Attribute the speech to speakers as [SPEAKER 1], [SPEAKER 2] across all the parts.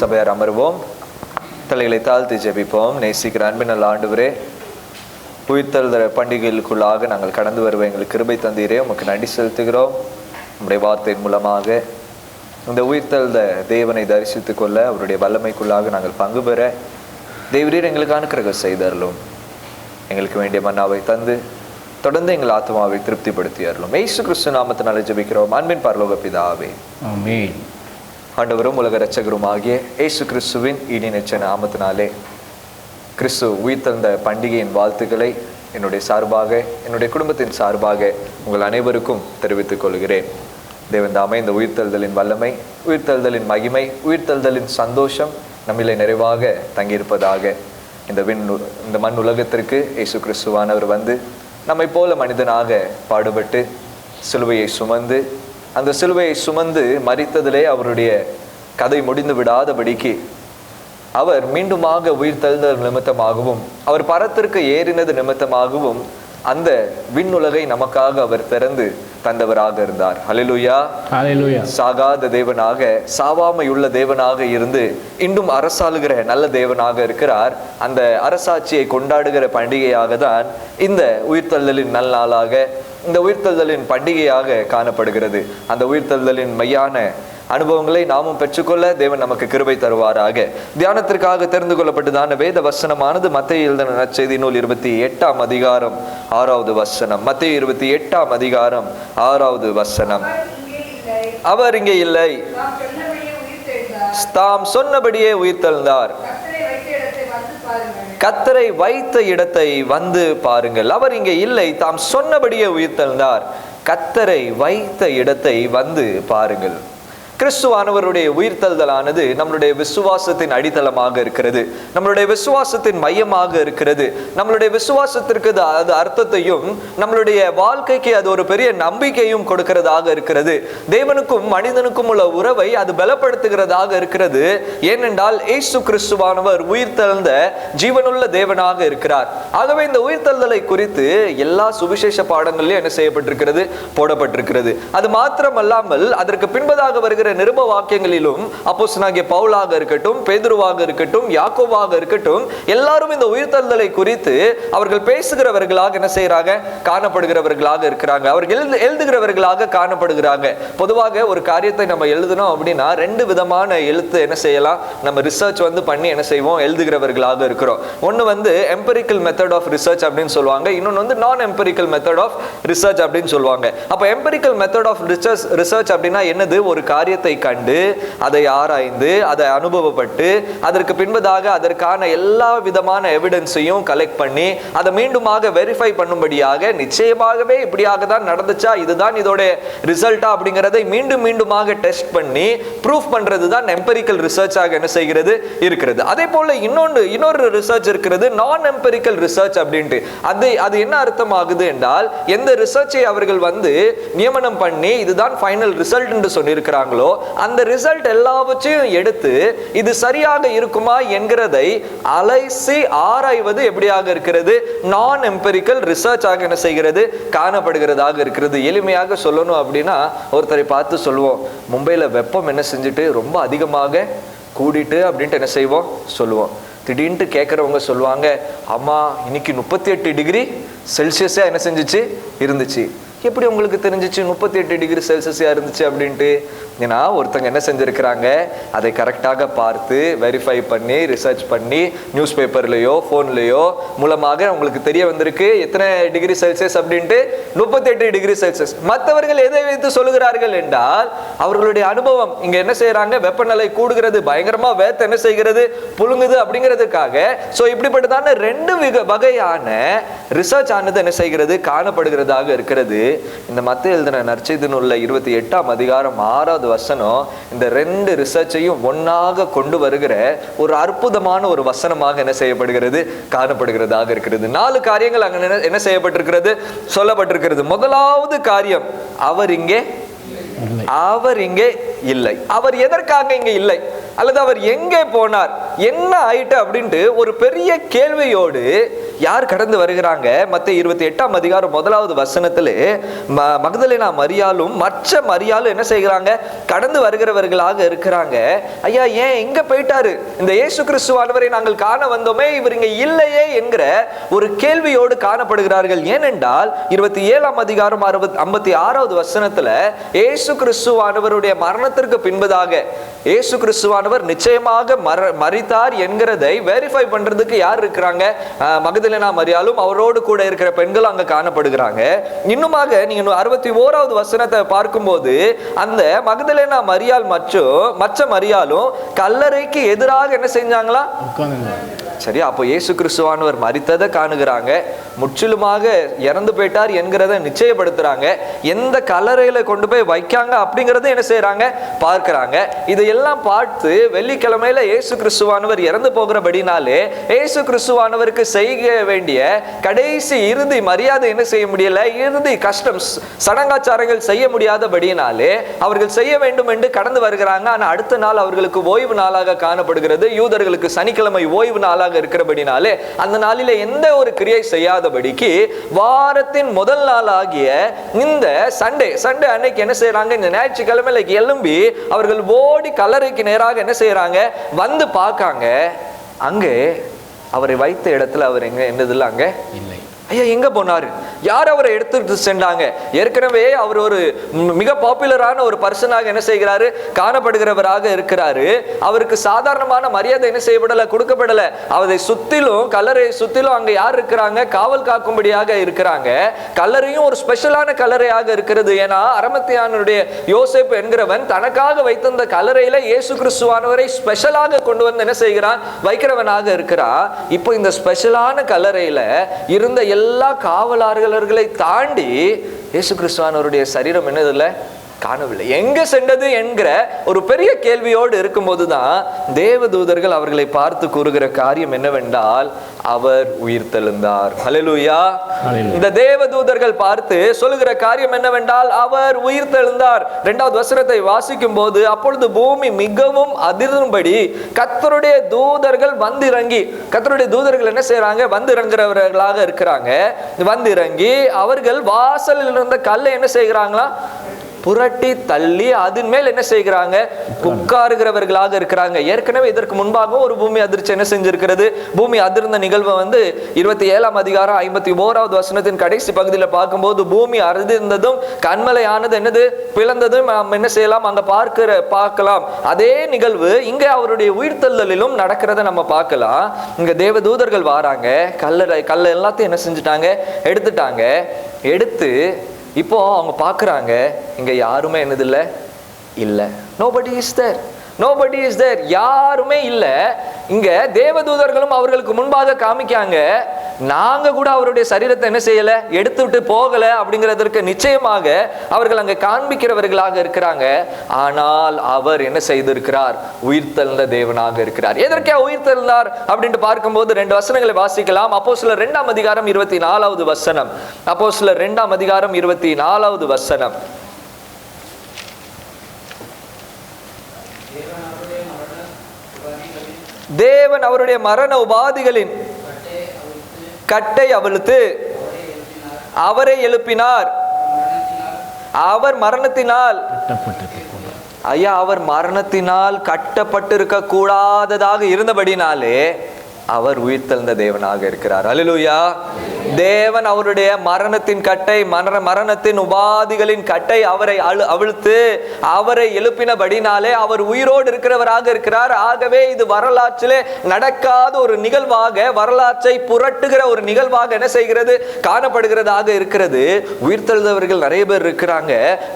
[SPEAKER 1] சபையார் அமர்வோம். தலைகளை தாழ்த்தி ஜெபிப்போம். நேசிக்கிற அன்பின் நல்ல ஆண்டுவரே உயிர்த்தல் பண்டிகைகளுக்குள்ளாக நாங்கள் கடந்து வருவோம். எங்களுக்கு கிருபை தந்தீரே. உமக்கு நன்றி செலுத்துகிறோம். நம்முடைய வார்த்தையின் மூலமாக இந்த உயிர்த்தெழுத தேவனை தரிசித்துக் கொள்ள அவருடைய வல்லமைக்குள்ளாக நாங்கள் பங்கு பெற தேவரீர் எங்களுக்கு அனுக்கிரகம் செய்தரலும் எங்களுக்கு வேண்டிய மன்னாவை தந்து தொடர்ந்து எங்கள் ஆத்மாவை திருப்திப்படுத்தி அருளும் ஏசு கிறிஸ்து நாமத்தினால ஜெபிக்கிறோம். அன்பின் பரலோக பிதாவே.
[SPEAKER 2] ஆமென்.
[SPEAKER 1] ஆண்டவரும் உலக ரச்சகரும் ஆகிய இயேசு கிறிஸ்துவின் ஈடினச்ச நாமத்தினாலே கிறிஸ்து உயிர்த்தெழுந்த பண்டிகையின் வாழ்த்துக்களை என்னுடைய சார்பாக என்னுடைய குடும்பத்தின் சார்பாக உங்கள் அனைவருக்கும் தெரிவித்துக் கொள்கிறேன். தேவன் இந்த உயிர்த்தெழுதலின் வல்லமை உயிர்த்தெழுதலின் மகிமை உயிர்த்தெழுதலின் சந்தோஷம் நம்மிலே நிறைவாக தங்கியிருப்பதாக இந்த விண் இந்த மண் உலகத்திற்கு இயேசு கிறிஸ்துவானவர் வந்து நம்மை போல மனிதனாக பாடுபட்டு சிலுவையை சுமந்து அந்த சிலுவையை சுமந்து மறித்ததிலே அவருடைய கதை முடிந்து விடாதபடிக்கு அவர் மீண்டுமாக உயிர் தெழுந்தது நிமித்தமாகவும் அவர் பரத்திற்கு ஏறினது நிமித்தமாகவும் அந்த விண்ணுலகை நமக்காக அவர் திறந்து தந்தவராக இருந்தார். ஹalleluya. சாகாத தேவனாக சாவாமையுள்ள தேவனாக இருந்து இன்றும் அரசாளுகிற நல்ல தேவனாக இருக்கிறார். அந்த அரசாட்சியை கொண்டாடுகிற பண்டிகையாக தான் இந்த உயிர்த்தெழுதலின் நல்நாளாக இந்த உயிர்த்தெழுதலின் பண்டிகையாக காணப்படுகிறது. அந்த உயிர்த்தெழுதலின் மையான அனுபவங்களை நாமும் பெற்றுக்கொள்ள தேவன் நமக்கு கிருபை தருவாராக. தியானத்திற்காக தெரிந்து கொள்ளப்பட்டதான வேத வசனமானது மத்திய எழுதின நற்செய்தி நூல் இருபத்தி எட்டாம் அதிகாரம் ஆறாவது வசனம். மத்திய இருபத்தி எட்டாம் அதிகாரம் ஆறாவது வசனம்.
[SPEAKER 3] அவர் இங்கே இல்லை.
[SPEAKER 1] தாம் சொன்னபடியே உயிர்த்தெழுந்தார். கத்தரை வைத்த இடத்தை வந்து
[SPEAKER 3] பாருங்கள்.
[SPEAKER 1] அவர் இங்கே இல்லை. தாம் சொன்னபடியே உயிர்த்தெழுந்தார். கத்தரை வைத்த இடத்தை வந்து பாருங்கள். கிறிஸ்துவானவருடைய உயிர்த்தல்தலானது நம்மளுடைய விசுவாசத்தின் அடித்தளமாக இருக்கிறது. நம்மளுடைய விசுவாசத்தின் மையமாக இருக்கிறது. நம்மளுடைய விசுவாசத்திற்கு அது- அர்த்தத்தையும் நம்மளுடைய வாழ்க்கைக்கு அது ஒரு பெரிய நம்பிக்கையும் கொடுக்கிறதாக இருக்கிறது. தேவனுக்கும் மனிதனுக்கும் உள்ள உறவை அது பலப்படுத்துகிறதாக இருக்கிறது. ஏனென்றால் ஏசு கிறிஸ்துவானவர் உயிர்த்தெழுந்த ஜீவனுள்ள தேவனாக இருக்கிறார். ஆகவே இந்த உயிர்த்தெழுதலை குறித்து எல்லா சுவிசேஷ பாடங்களிலும் என்ன செய்யப்பட்டிருக்கிறது? போடப்பட்டிருக்கிறது. அது மாத்திரமல்லாமல் அதற்கு பின்பதாக வருகிற நிருப வாக்கியங்களிலும் அப்போஸ்னாகிய பவுலாக இருக்கட்டும் பேதுருவாக இருக்கட்டும் யாக்கோவாக இருக்கட்டும் எல்லாரும் இந்த உயிர்த்தெழுதலை குறித்து அவர்கள் பேசுகிறவர்களாக என்ன செய்யறாங்க காணப்படுகிறவர்களாக இருக்கிறாங்க. அவர்கள் எழுது எழுதுகிறவர்களாக காணப்படுகிறாங்க. பொதுவாக ஒரு காரியத்தை நம்ம எழுதணும் அப்படின்னா ரெண்டு விதமான எழுத்து என்ன செய்யலாம்? நம்ம ரிசர்ச் வந்து பண்ணி என்ன செய்வோம்? எழுதுகிறவர்களாக இருக்கிறோம். ஒன்று வந்து எம்பெரிக்கல் மெத்தட் ஆஃப் ரிசர்ச் அப்படின்னு சொல்லுவாங்க. இன்னொன்று வந்து நான் எம்பெரிக்கல் மெத்தட் ஆஃப் ரிசர்ச் அப்படின்னு சொல்லுவாங்க. அப்போ empirical method of research research அப்படின்னா என்னது? ஒரு காரியம் காரியத்தை கண்டு அதை ஆராய்ந்து அதை அனுபவப்பட்டு அதற்கு பின்பதாக அதற்கான எல்லா விதமான எவிடன்ஸையும் கலெக்ட் பண்ணி அதை மீண்டுமாக வெரிஃபை பண்ணும்படியாக நிச்சயமாகவே இப்படியாக தான் நடந்துச்சா இதுதான் இதோட ரிசல்ட்டா அப்படிங்கிறதை மீண்டும் மீண்டுமாக டெஸ்ட் பண்ணி ப்ரூஃப் பண்றது தான் எம்பெரிக்கல் ரிசர்ச்சாக என்ன செய்கிறது? இருக்கிறது. அதே போல இன்னொன்று இன்னொரு ரிசர்ச் இருக்கிறது நான் எம்பரிக்கல் ரிசர்ச் அப்படின்ட்டு. அது அது என்ன அர்த்தம் ஆகுது என்றால் எந்த ரிசர்ச்சை அவர்கள் வந்து நியமனம் பண்ணி இதுதான் ஃபைனல் ரிசல்ட் என்று சொல்லியிருக்கிறாங்களோ அந்த ரிசல்ட் எல்லாவற்றையும் எடுத்து இது சரியாக இருக்குமா என்கிறதை அலைசி ஆராய்வது எப்படியாக இருக்கிறது? நான் எம்பெரிக்கல் ரிசர்ச் ஆக என்ன செய்கிறது? காணப்படுகிறதாக இருக்கிறது. எளிமையாக சொல்லணும் அப்படின்னா ஒருத்தரை பார்த்து சொல்லுவோம். மும்பையில் வெப்பம் என்ன செஞ்சுட்டு ரொம்ப அதிகமாக கூடிட்டு அப்படின்ட்டு என்ன செய்வோம்? சொல்லுவோம். திடீர்னு கேட்குறவங்க சொல்லுவாங்க அம்மா இன்னைக்கு முப்பத்தி எட்டு டிகிரி செல்சியஸாக என்ன செஞ்சுச்சு? இருந்துச்சு. எப்படி உங்களுக்கு தெரிஞ்சிச்சு? முப்பத்தி எட்டு டிகிரி செல்சியஸாக இருந்துச்சு அப்படின்ட்டு. ஏன்னா ஒருத்தங்க என்ன செஞ்சுருக்கிறாங்க? அதை கரெக்டாக பார்த்து வெரிஃபை பண்ணி ரிசர்ச் பண்ணி நியூஸ் பேப்பர்லேயோ ஃபோன்லேயோ மூலமாக உங்களுக்கு தெரிய வந்திருக்கு. எத்தனை டிகிரி செல்சியஸ் அப்படின்ட்டு? முப்பத்தி எட்டு டிகிரி செல்சியஸ். மற்றவர்கள் எதை வைத்து சொல்லுகிறார்கள் என்றால் அவர்களுடைய அனுபவம். இங்கே என்ன செய்கிறாங்க வெப்பநிலை கூடுகிறது. பயங்கரமாக வேத்த என்ன செய்கிறது? புழுங்குது அப்படிங்கிறதுக்காக. ஸோ இப்படிப்பட்டதான ரெண்டு விக- வகையான ரிசர்ச் ஆனது என்ன செய்கிறது? காணப்படுகிறதாக இருக்கிறது. இந்த மத்திய எழுதின நற்செய்தி நூல்ல இருபத்தி எட்டாம் அதிகாரம் ஆறாவது வசனம் இந்த ரெண்டு ரிசர்ச்சையும் ஒன்னாக கொண்டு வருகிற ஒரு அற்புதமான ஒரு வசனமாக என்ன செய்யப்படுகிறது? காணப்படுகிறதாக இருக்கிறது. நாலு காரியங்கள் அங்க என்ன- செய்யப்பட்டிருக்கிறது? சொல்லப்பட்டிருக்கிறது. முதலாவது காரியம் அவர் இங்கே அவர் இங்கே இல்லை. அவர் எதற்காக இங்கே இல்லை? அல்லது அவர் எங்கே போனார் என்ன ஆயிட்டு அப்படின்ட்டு ஒரு பெரிய கேள்வியோடு யார் கடந்து வருகிறாங்க? மத்த இருபத்தி எட்டாம் அதிகாரம் முதலாவது வசனத்தில் ம மரியாலும் மற்ற மரியாலும் என்ன செய்கிறாங்க? கடந்து வருகிறவர்களாக இருக்கிறாங்க. ஐயா ஏன் எங்க போயிட்டாரு? இந்த இயேசு கிறிஸ்துவானவரை நாங்கள் காண வந்தோமே இவர் இங்க இல்லையே என்கிற ஒரு கேள்வியோடு காணப்படுகிறார்கள். ஏனென்றால் இருபத்தி ஏழாம் அதிகாரம் அறுபத்தி ஐம்பத்தி ஆறாவது வசனத்துல இயேசு கிறிஸ்துவானவருடைய மரணத்திற்கு பின்பதாக இயேசு கிறிஸ்துவானவர் நிச்சயமாக மர மரித்தார் என்கிறதை வெரிஃபை பண்றதுக்கு யார் இருக்கிறாங்க? மகதலேனா மரியாலும் அவரோடு கூட இருக்கிற பெண்கள் அங்க காணப்படுகிறாங்க. இன்னுமாக நீங்க அறுபத்தி ஓராவது வசனத்தை பார்க்கும்போது அந்த மகதலேனா மரியாள் மற்றும் மற்ற மரியாலும் கல்லறைக்கு எதிராக என்ன செஞ்சாங்களா?
[SPEAKER 2] உட்கார்ந்து
[SPEAKER 1] சரி அப்போ இயேசு கிறிஸ்துவானவர் மரித்ததை காணுகிறாங்க. முற்றிலுமாக இறந்து போயிட்டார் என்கிறத நிச்சயப்படுத்துறாங்க. எந்த கல்லறையில கொண்டு போய் வைக்காங்க அப்படிங்கறத என்ன செய்றாங்க? பார்க்கறாங்க. இதையெல்லாம் பார்த்து வெள்ளிக்கிழமையில இயேசு கிறிஸ்துவானவர் இறந்து போகிறபடினாலே இயேசு கிறிஸ்துவானவருக்கு செய்ய வேண்டிய கடைசி இறுதி மரியாதை என்ன செய்ய முடியல? இறுதி கஷ்டம் சடங்காச்சாரங்கள் செய்ய முடியாதபடியினாலே அவர்கள் செய்ய வேண்டும் என்று கடந்து வருகிறாங்க. ஆனா அடுத்த நாள் அவர்களுக்கு ஓய்வு நாளாக காணப்படுகிறது. யூதர்களுக்கு சனிக்கிழமை ஓய்வு நாளாக இருக்கிறபடினாலே அந்த நாளில எந்த ஒரு கிரியை செய்யாதபடிக்கு வாரத்தின் முதல் நாள் ஆகிய இந்த சண்டே சண்டே அன்னைக்கு என்ன செய்யறாங்க இந்த ஞாயிற்றுக்கிழமையில எழும்பி அவர்கள் ஓடி கல்லறைக்கு நேராக என்ன செய்யறாங்க வந்து பார்க்காங்க. அங்கே அவரை வைத்த இடத்துல அவர் எங்க என்னதில்ல அங்க?
[SPEAKER 2] இல்லை.
[SPEAKER 1] ஐயா எங்க போனாரு? யார் அவரை எடுத்துட்டு சென்றாங்க? ஏற்கனவே அவர் ஒரு மிக பாப்புலரான ஒரு பர்சனாக என்ன செய்கிறாரு? காணப்படுகிறவராக இருக்கிறாரு. அவருக்கு சாதாரணமான மரியாதை என்ன செய்யப்படலை கொடுக்கப்படலை. அவரை சுத்திலும் கல்லறை சுத்திலும் அங்க யார் இருக்கிறாங்க? காவல் காக்கும்படியாக இருக்கிறாங்க. கல்லறையும் ஒரு ஸ்பெஷலான கல்லறையாக இருக்கிறது. ஏன்னா அரமத்தியானுடைய யோசேப்பு என்கிறவன் தனக்காக வைத்திருந்த கல்லறையில இயேசு கிறிஸ்துவானவரை ஸ்பெஷலாக கொண்டு வந்து என்ன செய்கிறான்? வைக்கிறவனாக இருக்கிறான். இப்போ இந்த ஸ்பெஷலான கல்லறையில இருந்த எல்லா காவலாளர்களை தாண்டி இயேசு கிறிஸ்துவானவருடைய சரீரம் என்னதில்ல காணவில்லை. எங்க சென்றது என்கிற ஒரு பெரிய கேள்வியோடு இருக்கும்போது தான் தேவதூதர்கள் அவர்களை பார்த்து கூறுகிற காரியம் என்னவென்றால் அவர் உயிர்த்தெழுந்தார்
[SPEAKER 2] Hallelujah.
[SPEAKER 1] இந்த தேவதூதர்கள் பார்த்து சொல்லுகிற காரியம் என்னவென்றால் அவர் உயிர்த்தெழுந்தார் இரண்டாவது வசனத்தை வாசிக்கும் போது அப்பொழுது பூமி மிகவும் அதிரும்படி கத்தருடைய தூதர்கள் வந்திறங்கி கத்தருடைய தூதர்கள் என்ன செய்றாங்க? வந்து இறங்குறவர்களாக இருக்கிறாங்க. வந்து இறங்கி அவர்கள் வாசலில் இருந்த கல்லை என்ன செய்கிறாங்களா புரட்டி தள்ளி அதன் மேல் என்ன செய்கிறாங்க? உட்காருகிறவர்களாக இருக்கிறாங்க. ஏற்கனவே இதற்கு முன்பாக ஒரு பூமி அதிர்ச்சி என்ன செஞ்சிருக்கிறது? பூமி அதிர்ந்த நிகழ்வை வந்து இருபத்தி ஏழாம் அதிகாரம் ஐம்பத்தி ஓராவது வசனத்தின் கடைசி பகுதியில் பார்க்கும்போது பூமி அறுதிருந்ததும் கண்மலையானது என்னது? பிளந்ததும் நாம் என்ன செய்யலாம்? அங்க பார்க்கிற பார்க்கலாம். அதே நிகழ்வு இங்க அவருடைய உயிர்த்தள்ளலிலும் நடக்கிறத நம்ம பார்க்கலாம். இங்க தேவதூதர்கள் வாராங்க. கல்லறை கல்ல எல்லாத்தையும் என்ன செஞ்சுட்டாங்க? எடுத்துட்டாங்க. எடுத்து இப்போ அவங்க பார்க்குறாங்க இங்கே யாருமே என்னதில்லை? இல்லை. Nobody is there nobody is there யாருமே இல்லை. இங்க தேவதூதர்களும் அவர்களுக்கு முன்பாக காமிக்காங்க. நாங்க கூட அவருடைய சரீரத்தை என்ன செய்யல? எடுத்துட்டு போகலை போகல அப்படிங்கிறதற்கு நிச்சயமாக அவர்கள் அங்க காண்பிக்கிறவர்களாக இருக்கிறாங்க. ஆனால் அவர் என்ன செய்திருக்கிறார்? உயிர்த்தெழுந்த தேவனாக இருக்கிறார். எதற்கே உயிர்த்தெழுந்தார் அப்படின்ட்டு பார்க்கும்போது ரெண்டு வசனங்களை வாசிக்கலாம். அப்போ சில ரெண்டாம் அதிகாரம் இருபத்தி நாலாவது வசனம். அப்போ சில ரெண்டாம் அதிகாரம் இருபத்தி நாலாவது வசனம். தேவன் அவருடைய மரண உபாதிகளின் கட்டை அவிழ்த்து அவரை எழுப்பினார். அவர் மரணத்தினால் ஐயா அவர் மரணத்தினால் கட்டப்பட்டிருக்க கூடாததாக இருந்தபடினாலே அவர் உயிர்த்தெழுந்த தேவனாக இருக்கிறார். அல்லேலூயா தேவன் அவருடைய மரணத்தின் கட்டை மரண மரணத்தின் உபாதிகளின் கட்டை அவரை அழு அவிழ்த்து அவரை எழுப்பினபடினாலே அவர் உயிரோடு இருக்கிறவராக இருக்கிறார். ஆகவே இது வரலாற்றிலே நடக்காத ஒரு நிகழ்வாக வரலாற்றை புரட்டுகிற ஒரு நிகழ்வாக என்ன செய்கிறது? காணப்படுகிறதாக இருக்கிறது. உயிர்த்தெழுந்தவர்கள் நிறைய பேர் இருக்கிறாங்க.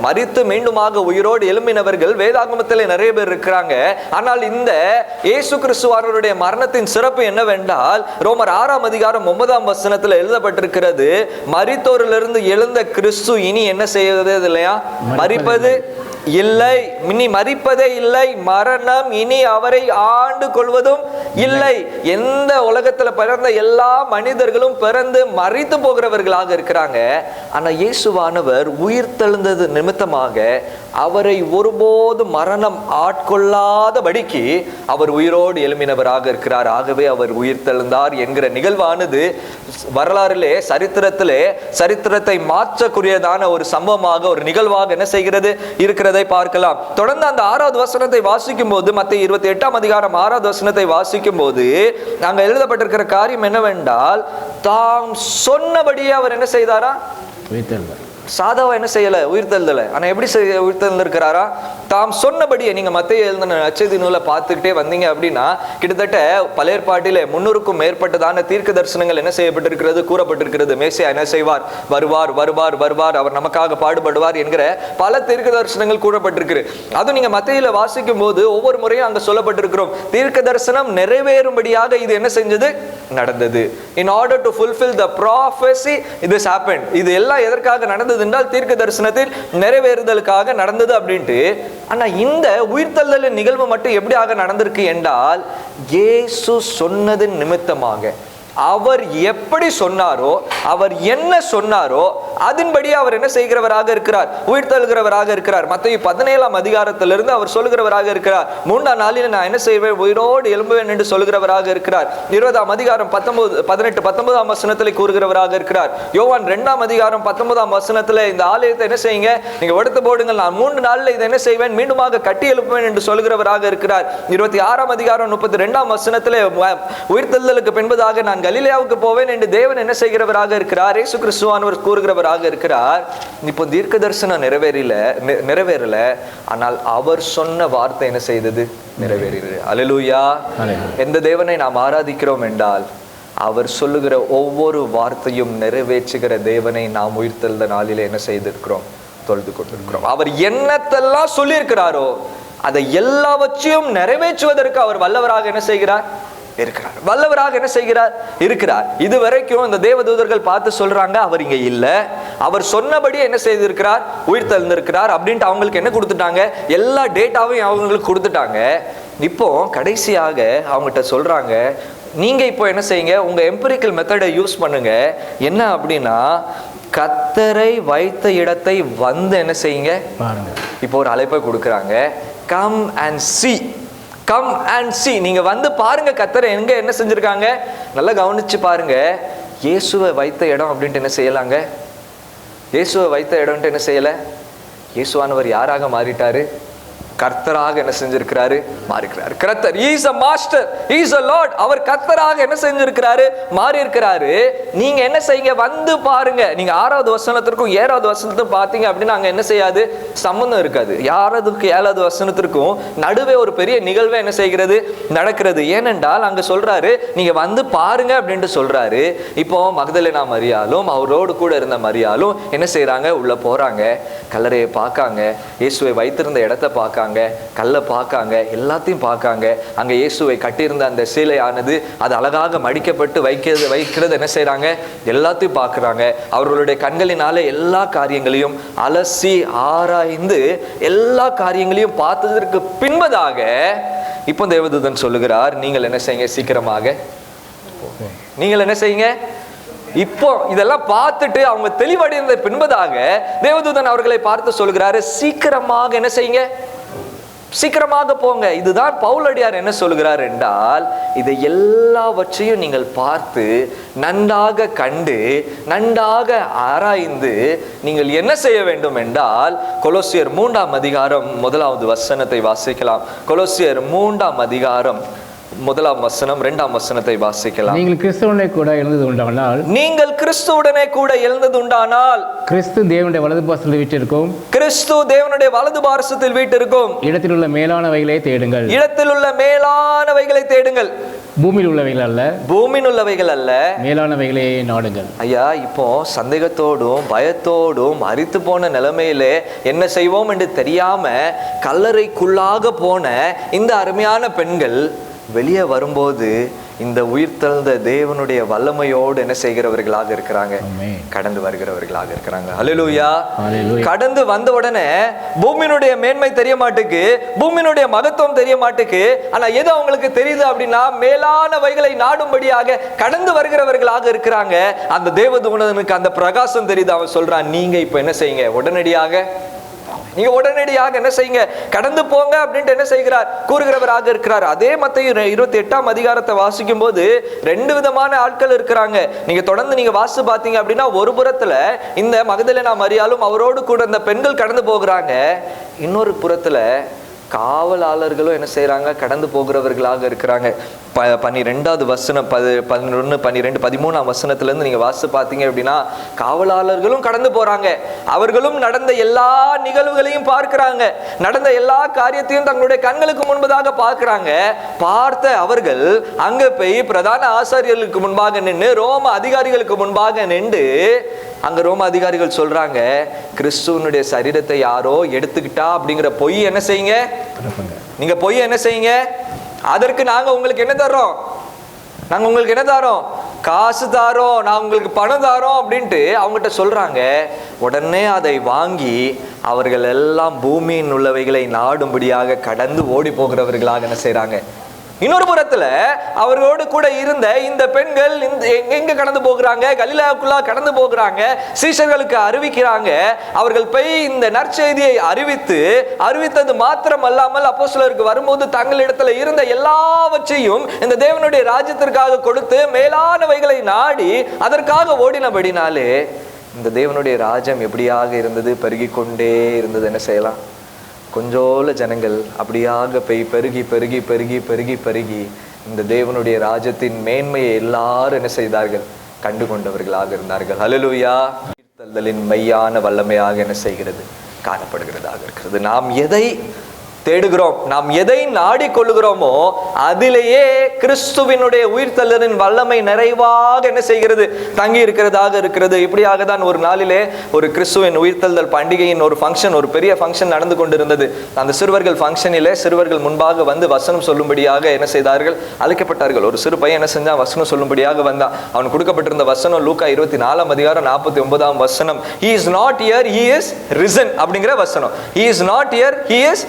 [SPEAKER 1] மறித்து மீண்டுமாக உயிரோடு எழும்பினவர்கள் வேதாகமத்தில் நிறைய பேர் இருக்கிறாங்க. ஆனால் இந்த இயேசு கிறிஸ்துவாரருடைய மரணத்தின் சிறப்பு என்னவென்றால் ரோமர் ஆறாம் அதிகாரம் ஒன்பதாம் வசனத்தில் எழுதப்பட்டிருக்கிறது. மரித்தோரிலிருந்து எழுந்த கிறிஸ்து இனி என்ன செய்வது இல்லையா? மரிப்பது இல்லை இனி மறிப்பதே இல்லை. மரணம் இனி அவரை ஆண்டு கொள்வதும் இல்லை. எந்த உலகத்துல பிறந்த எல்லா மனிதர்களும் பிறந்து மறித்து போகிறவர்களாக இருக்கிறாங்க. ஆனா இயேசுவானவர் உயிர் தெழுந்தது நிமித்தமாக அவரை ஒருபோது மரணம் ஆட்கொள்ளாதபடிக்கு அவர் உயிரோடு எழும்பினவராக இருக்கிறார். ஆகவே அவர் உயிர் தெழுந்தார் என்கிற நிகழ்வானது வரலாறிலே சரித்திரத்திலே சரித்திரத்தை மாற்றக்கூடியதான ஒரு சம்பவமாக ஒரு நிகழ்வாக என்ன செய்கிறது? இருக்கிறது. பார்க்கலாம். தொடர்ந்து அந்த ஆறாவது வசனத்தை வாசிக்கும் போது மத்திய இருபத்தி எட்டாம் அதிகாரம் ஆறாவது வசனத்தை வாசிக்கும் போது அங்க எழுதப்பட்டிருக்கிற காரியம் என்னவென்றால் தாம் சொன்னபடியே அவர் என்ன செய்தாரா? சாதாவா என்ன செய்யல? உயிர்த்தெழுதல. ஆனா எப்படி செய்ய உயிர்த்தெழுந்திருக்கிறாரா? தாம் சொன்னபடியே நீங்க மத்திய எழுதின நச்சதி நூலை பார்த்துக்கிட்டே வந்தீங்க அப்படின்னா கிட்டத்தட்ட பழையபாட்டில் முன்னூறுக்கும் மேற்பட்டதான தீர்க்க தரிசனங்கள் என்ன செய்யப்பட்டிருக்கிறது கூறப்பட்டிருக்கிறது. மேசியா என்ன செய்வார்? வருவார் வருவார் வருவார் அவர் நமக்காக பாடுபடுவார் என்கிற பல தீர்க்க தரிசனங்கள் கூறப்பட்டிருக்கு அதுவும் நீங்க மத்தியில வாசிக்கும் போது ஒவ்வொரு முறையும் அங்க சொல்லப்பட்டிருக்கிறோம். தீர்க்க தரிசனம் நிறைவேறும்படியாக இது என்ன செஞ்சது? நடந்தது. In order to fulfil the prophecy இது ஹேப்பன் இது எல்லாம் எதற்காக நடந்தது? என்றால் தீர்க்க தரிசனத்தில் நிறைவேறுதலுக்காக நடந்தது அப்படின்ட்டு. ஆனால் இந்த உயிர்த்தெழுதலின் நிகழ்வு மட்டும் எப்படியாக நடந்திருக்கு என்றால் இயேசு சொன்னதின் நிமித்தமாக. அவர் எப்படி சொன்னாரோ அவர் என்ன சொன்னாரோ அதன்படி அவர் என்ன செய்கிறவராக இருக்கிறார் உயிர் தழுகிறவராக இருக்கிறார். மத்திய பதினேழாம் அதிகாரத்திலிருந்து அவர் சொல்கிறவராக இருக்கிறார். மூன்றாம் நாளில் நான் என்ன செய்வேன்? உயிரோடு எழும்புவேன் என்று சொல்கிறவராக இருக்கிறார். இருபதாம் அதிகாரம் பத்தொன்பது பதினெட்டு பத்தொன்பதாம் வசனத்தில் கூறுகிறவராக இருக்கிறார். யோவான் ரெண்டாம் அதிகாரம் பத்தொன்பதாம் வசனத்தில் இந்த ஆலயத்தை என்ன செய்யுங்க? நீங்க எடுத்து போடுங்கள். நான் மூன்று நாளில் இதை என்ன செய்வேன்? மீண்டுமாக கட்டி எழுப்புவேன் என்று சொல்கிறவராக இருக்கிறார். இருபத்தி ஆறாம் அதிகாரம் முப்பத்தி ரெண்டாம் வசனத்தில் உயிர்த்தெழுதலுக்கு பின்பதாக நான் கலிலேயாவுக்கு போவேன் என்று தேவன் என்ன செய்கிறவராக இருக்கிறார்? இயேசு கிறிஸ்துவானவர் கூறுகிறவராக இருக்கிறார். இப்போ தீர்க்க தரிசனம் நிறைவேறல நிறைவேறல. ஆனால் அவர் சொன்ன வார்த்தை என்ன செய்தது? நிறைவேறியது. அலலூயா. எந்த தேவனை நாம் ஆராதிக்கிறோம் என்றால் அவர் சொல்லுகிற ஒவ்வொரு வார்த்தையும் நிறைவேற்றுகிற தேவனை நாம் உயிர்த்தெழுந்த நாளிலே என்ன செய்திருக்கிறோம்? தொழுது கொண்டிருக்கிறோம். அவர் என்னத்தெல்லாம் சொல்லியிருக்கிறாரோ அதை எல்லாவற்றையும் நிறைவேற்றுவதற்கு அவர் வல்லவராக என்ன செய்கிறார்? இருக்கிறார். வல்லவராக என்ன செய்கிறார்? இருக்கிறார். இது வரைக்கும் இந்த தேவதூதர்கள் பார்த்து சொல்றாங்க அவர் இங்க இல்ல. அவர் சொன்னபடி என்ன செய்திருக்கிறார்? உயிர் தெழுந்திருக்கிறார் அப்படின்ட்டு அவங்களுக்கு என்ன கொடுத்துட்டாங்க? எல்லா டேட்டாவையும் அவங்களுக்கு கொடுத்துட்டாங்க. இப்போ கடைசியாக அவங்ககிட்ட சொல்றாங்க நீங்க இப்போ என்ன செய்யுங்க? உங்க எம்பரிக்கல் மெத்தடை யூஸ் பண்ணுங்க. என்ன அப்படின்னா கத்தரை வைத்த இடத்தை வந்து என்ன செய்யுங்க? இப்போ ஒரு அழைப்பை கொடுக்குறாங்க. Come and see. Come and see நீங்க வந்து பாருங்க கத்தரை எங்க என்ன செஞ்சிருக்காங்க? நல்லா கவனிச்சு பாருங்க. இயேசுவை வைத்த இடம் அப்படின்ட்டு என்ன செய்யலாங்க? இயேசுவை வைத்த இடம்ட்டு என்ன செய்யல? இயேசுவானவர் யாராக மாறிட்டாரு? கர்த்தராக என்ன செஞ்சிருக்கிறாரு? மாறிக்கிறாரு கர்த்தர் is a master is a lord அவர் கர்த்தராக என்ன செஞ்சிருக்கிறாரு? மாறி இருக்கிறாரு நீங்க என்ன செய்யுங்க? வந்து பாருங்க. நீங்க ஆறாவது வசனத்திற்கும் ஏழாவது வசனத்துக்கும் பார்த்தீங்க அப்படின்னா அங்க என்ன செய்யாது? சம்பந்தம் இருக்காது. யாராவதுக்கு ஏழாவது வசனத்திற்கும் நடுவே ஒரு பெரிய நிகழ்வே என்ன செய்கிறது? நடக்கிறது. ஏனென்றால் அங்க சொல்றாரு நீங்க வந்து பாருங்க அப்படின்ட்டு சொல்றாரு. இப்போ மகதலினா மரியாலும் அவரோடு கூட இருந்த மரியாலும் என்ன செய்யறாங்க உள்ள போறாங்க. கல்லறையை பார்க்காங்க. இயேசுவை வைத்திருந்த இடத்த பார்க்காங்க. கல்லை பார்க்காங்க எல்லாத்தையும் பார்க்காங்க. அங்க இயேசுவை கட்டியிருந்த அந்த சீலையானது அது அழகாக மடிக்கப்பட்டு வைக்கிறது வைக்கிறது என்ன செய்கிறாங்க எல்லாத்தையும் பார்க்குறாங்க. அவர்களுடைய கண்களினால எல்லா காரியங்களையும் அலசி ஆராய்ந்து எல்லா காரியங்களையும் பார்த்ததற்கு பின்பதாக இப்போ தேவதூதன் சொல்லுகிறார் நீங்கள் என்ன செய்யுங்க? சீக்கிரமாக. நீங்கள் என்ன செய்யுங்க? இப்போ இதெல்லாம் பார்த்துட்டு அவங்க தெளிவடைந்த பின்பதாக தேவதூதன் அவர்களை பார்த்து சொல்கிறாரு சீக்கிரமாக என்ன செய்யுங்க? சீக்கிரமாக போங்க. இதுதான் பவுலடியார் என்ன சொல்கிறார் என்றால் இதை எல்லாவற்றையும் நீங்கள் பார்த்து நன்றாக கண்டு நன்றாக ஆராய்ந்து நீங்கள் என்ன செய்ய வேண்டும் என்றால் கொலோசியர் மூன்றாம் அதிகாரம் முதலாவது வசனத்தை வாசிக்கலாம். கொலோசியர் மூன்றாம் அதிகாரம் முதலாம் வசனம் இரண்டாம் வசனத்தை வாசிக்கலாம்.
[SPEAKER 2] நீங்கள் கிறிஸ்தவனை கூட எழுந்தது உண்டானால்
[SPEAKER 1] நீங்கள் கிறிஸ்துவுடனே கூட எழுந்தது உண்டானால்
[SPEAKER 2] கிறிஸ்து தேவனுடைய வலது பாசத்தில் வீட்டிற்கும்
[SPEAKER 1] கிறிஸ்து தேவனுடைய வலது பாரசத்தில் வீட்டிற்கும்
[SPEAKER 2] இடத்தில் உள்ள மேலானவைகளை தேடுங்கள்.
[SPEAKER 1] இடத்தில் உள்ள மேலானவைகளை தேடுங்கள்.
[SPEAKER 2] பூமியில் உள்ளவைகள் அல்ல
[SPEAKER 1] பூமியில் உள்ளவைகள் அல்ல.
[SPEAKER 2] மேலானவைகளே நாடுங்கள்.
[SPEAKER 1] ஐயா இப்போ சந்தேகத்தோடும் பயத்தோடும் அரித்து போன நிலைமையிலே என்ன செய்வோம் என்று தெரியாம கல்லறைக்குள்ளாக போன இந்த அருமையான பெண்கள் வெளியே வரும்போது இந்த உயிர்த்தெழுந்த தேவனுடைய வல்லமையோடு என்ன செய்கிறவர்களாக இருக்கிறாங்க. கடந்து வருகிறவர்களாக இருக்கிறாங்க. ஹalleluya. கடந்து வந்த உடனே பூமியினுடைய மேன்மை தெரிய மாட்டுக்கு பூமியினுடைய மகத்துவம் தெரிய மாட்டுக்கு ஆனா எது அவங்களுக்கு தெரியுது அப்படின்னா மேலான வைகளை நாடும்படியாக கடந்து வருகிறவர்களாக இருக்கிறாங்க. அந்த தேவதூதனுக்கு அந்த பிரகாசம் தெரியுது. அவன் சொல்றான் நீங்க இப்ப என்ன செய்யுங்க? உடனடியாக நீங்க உடனடியாக என்ன செய்யுங்க? கடந்து போங்க அப்படின்ட்டு என்ன செய்கிறார்? கூறுகிறவராக இருக்கிறார். அதே மத்திய இருபத்தி எட்டாம் அதிகாரத்தை வாசிக்கும் போது ரெண்டு விதமான ஆட்கள் இருக்கிறாங்க. நீங்க தொடர்ந்து நீங்க வாசி பார்த்தீங்க அப்படின்னா ஒரு புறத்துல இந்த மகதலை நான் அறியாலும் அவரோடு கூட இந்த பெண்கள் கடந்து போகிறாங்க. இன்னொரு புறத்துல காவலாளர்களும் என்ன செய்கிறாங்க கடந்து போகிறவர்களாக இருக்கிறாங்க. ப பன்னிரெண்டாவது வசனம் பது பதினொன்று பன்னிரெண்டு பதிமூணாம் வசனத்துலேருந்து நீங்கள் வாசித்து பார்த்தீங்க அப்படின்னா காவலாளர்களும் கடந்து போகிறாங்க அவர்களும் நடந்த எல்லா நிகழ்வுகளையும் பார்க்குறாங்க. நடந்த எல்லா காரியத்தையும் தங்களுடைய கண்களுக்கு முன்பதாக பார்க்குறாங்க. பார்த்த அவர்கள் அங்கே போய் பிரதான ஆசாரியர்களுக்கு முன்பாக நின்று ரோம அதிகாரிகளுக்கு முன்பாக நின்று அங்க ரோம அதிகாரிகள் சொல்றாங்க கிறிஸ்துவனுடைய சரீரத்தை யாரோ எடுத்துக்கிட்டா அப்படிங்கிற பொய் என்ன செய்யுங்க? நீங்க பொய் என்ன செய்யுங்க? அதற்கு நாங்க உங்களுக்கு என்ன தர்றோம்? நாங்க உங்களுக்கு என்ன தரோம் காசு தாரோம் நான் உங்களுக்கு பணம் தாரோம் அப்படின்ட்டு அவங்ககிட்ட சொல்றாங்க. உடனே அதை வாங்கி அவர்கள் எல்லாம் பூமியின் உள்ளவைகளை நாடும்படியாக கடந்து ஓடி போகிறவர்களாக என்ன செய்றாங்க? இன்னொரு புறத்துல அவர்களோடு கூட இருந்த இந்த பெண்கள் இந்த எங்க- கடந்து போகிறாங்க? கலிலாவுக்குள்ளா கடந்து போகிறாங்க. சீஷர்களுக்கு அறிவிக்கிறாங்க. அவர்கள் போய் இந்த நற்செய்தியை அறிவித்து அறிவித்தது மாத்திரம் அல்லாமல் அப்போ சிலருக்கு வரும்போது தங்களிடத்துல இருந்த எல்லாவற்றையும் இந்த தேவனுடைய ராஜ்யத்திற்காக கொடுத்து மேலானவைகளை நாடி அதற்காக ஓடினபடினாலே இந்த தேவனுடைய ராஜ்யம் எப்படியாக இருந்தது? பெருகிக் கொண்டே இருந்தது. என்ன செய்யலாம்? கொஞ்சோல ஜனங்கள் அப்படியாக பெய் பெருகி பெருகி பெருகி பெருகி பெருகி இந்த தேவனுடைய ராஜ்யத்தின் மேன்மையை எல்லாரும் என்ன செய்தார்கள்? கண்டு கொண்டவர்களாக இருந்தார்கள். ஹalleluya தள்ளலின் மெய்யான வல்லமையாக என்ன செய்கிறது? காணப்படுகிறதாக இருக்கிறது. நாம் எதை தேடுகிறோம். நாம் எதை நாடிக்கொள்ளுகிறோமோ அதிலேயே கிறிஸ்துவினுடைய உயிர்த்தள்ளலின் வல்லமை நிறைவாக என்ன செய்கிறது? தங்கி இருக்கிறதாக இருக்கிறது. இப்படியாக தான் ஒரு நாளிலே ஒரு கிறிஸ்துவின் உயிர்த்தல்தல் பண்டிகையின் ஒரு ஃபங்க்ஷன் ஒரு பெரிய ஃபங்க்ஷன் நடந்து கொண்டிருந்தது. அந்த சிறுவர்கள் ஃபங்க்ஷனிலே சிறுவர்கள் முன்பாக வந்து வசனம் சொல்லும்படியாக என்ன செய்தார்கள்? அழைக்கப்பட்டார்கள். ஒரு சிறு பையன் என்ன செஞ்சான்? வசனம் சொல்லும்படியாக வந்தான். அவன் கொடுக்கப்பட்டிருந்த வசனம் லூக்கா இருபத்தி நாலாம் அதிகாரம் நாற்பத்தி ஒன்பதாம் வசனம். He is not here he is risen அப்படிங்கிற வசனம். Is not here here he is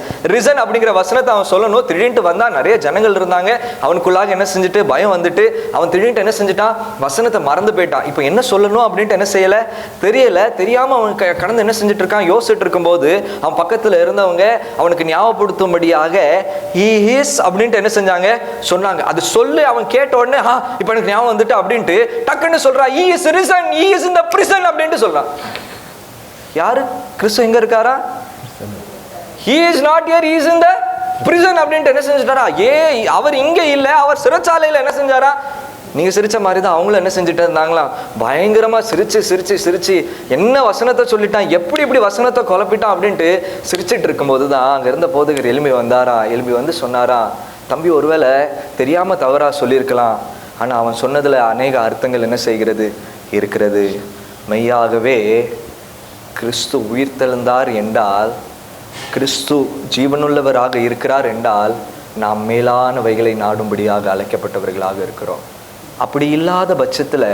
[SPEAKER 1] risen அப்படிங்கிற வசனத்தை அவன் சொல்லணும். திடீர்னு வந்தா நிறைய ஜனங்கள் இருந்தாங்க. அவனுக்குள்ளாக என்ன செஞ்சுட்டு? பயம் வந்துட்டு. அவன் திடீர்னு என்ன செஞ்சுட்டான் வசனத்தை மறந்து போயிட்டான். இப்போ என்ன சொல்லணும் அப்படின்ட்டு என்ன செய்யல? தெரியல. தெரியாம அவன் க- கடந்து என்ன செஞ்சுட்டு இருக்கான்? யோசிச்சுட்டு இருக்கும்போது அவன் பக்கத்துல இருந்தவங்க அவனுக்கு ஞாபகப்படுத்தும்படியாக he அப்படின்ட்டு என்ன செஞ்சாங்க? சொன்னாங்க. அது சொல்லு. அவன் கேட்ட உடனே ஆ இப்போ எனக்கு ஞாபகம் வந்துட்டு அப்படின்ட்டு டக்குன்னு சொல்றான் he is risen he is இந்த பிரிசன் அப்படின்ட்டு சொல்றான். யாரு? கிறிஸ்து எங்க இருக்காரா? He is not here is is risen அப்படின்ட்டு என்ன செஞ்சுட்டாரா? ஏ அவர் இங்கே இல்லை அவர் சிறைச்சாலையில் என்ன செஞ்சாரா? நீங்கள் சிரித்த மாதிரி தான் அவங்களும் என்ன செஞ்சுட்டு இருந்தாங்களாம் பயங்கரமாக சிரித்து சிரித்து சிரித்து என்ன வசனத்தை சொல்லிட்டான் எப்படி இப்படி வசனத்தை குழப்பிட்டான் அப்படின்ட்டு சிரிச்சிட்டு இருக்கும்போது தான் அங்கே இருந்த போதுகர் எலும்பி வந்தாரா? எலும்பி வந்து சொன்னாரா தம்பி ஒருவேளை தெரியாமல் தவறா சொல்லியிருக்கலாம். ஆனால் அவன் சொன்னதில் அநேக அர்த்தங்கள் என்ன செய்கிறது? இருக்கிறது. மெய்யாகவே கிறிஸ்து உயிர்த்தெழுந்தார் என்றால் கிறிஸ்து ஜீவனுள்ளவராக இருக்கிறார் என்றால் நாம் மேலானவைகளை நாடும்படியாக அழைக்கப்பட்டவர்களாக இருக்கிறோம். அப்படி இல்லாத பட்சத்துல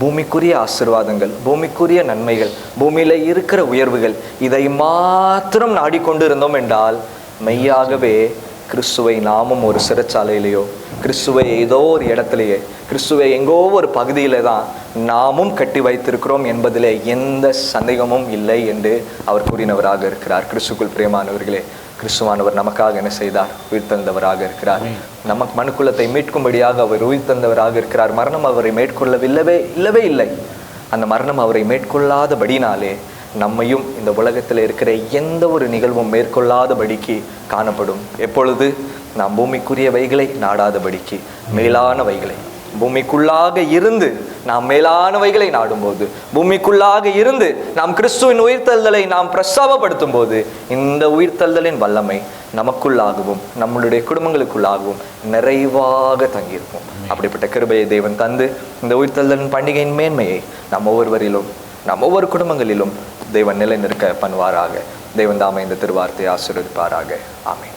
[SPEAKER 1] பூமிக்குரிய ஆசீர்வாதங்கள் பூமிக்குரிய நன்மைகள் பூமியில இருக்கிற உயர்வுகள் இதை மாத்திரம் நாடிக்கொண்டு இருந்தோம் என்றால் மெய்யாகவே கிறிஸ்துவை நாமும் ஒரு சிறைச்சாலையிலேயோ கிறிஸ்துவை ஏதோ ஒரு இடத்துலையே கிறிஸ்துவை எங்கோ ஒரு பகுதியில தான் நாமும் கட்டி வைத்திருக்கிறோம் என்பதிலே எந்த சந்தேகமும் இல்லை என்று அவர் கூறினவராக இருக்கிறார். கிறிஸ்துக்குள் பிரியமானவர்களே கிறிஸ்துவானவர் நமக்காக என்ன செய்தார்? உயிர்த்தெழுந்தவராக இருக்கிறார். நமக்கு மனுக்குலத்தை மீட்கும்படியாக அவர் உயிர்த்தெழுந்தவராக இருக்கிறார். மரணம் அவரை மேற்கொள்ளவில்லவே இல்லவே இல்லை. அந்த மரணம் அவரை மேற்கொள்ளாதபடினாலே நம்மையும் இந்த உலகத்தில் இருக்கிற எந்த ஒரு நிகழ்வும் மேற்கொள்ளாதபடிக்கு காணப்படும். எப்பொழுது? நாம் பூமிக்குரிய வைகளை நாடாதபடிக்கு மேலான வைகளை பூமிக்குள்ளாக இருந்து நாம் மேலானவைகளை நாடும்போது பூமிக்குள்ளாக இருந்து நாம் கிறிஸ்துவின் உயிர்த்தல்தலை நாம் பிரசவப்படுத்தும் போது இந்த உயிர்த்தல்தலின் வல்லமை நமக்குள்ளாகவும் நம்மளுடைய குடும்பங்களுக்குள்ளாகவும் நிறைவாக தங்கியிருக்கும். அப்படிப்பட்ட கிருபையை தேவன் தந்து இந்த உயிர்த்தல்தலின் பண்டிகையின் மேன்மையை நம் ஒவ்வொருவரிலும் நம் ஒவ்வொரு குடும்பங்களிலும் தேவன் நிலைநிற்க பண்ணுவாராக. தேவன் தாமே இந்த திருவார்த்தையை ஆசீர்வதிப்பாராக. ஆமென்.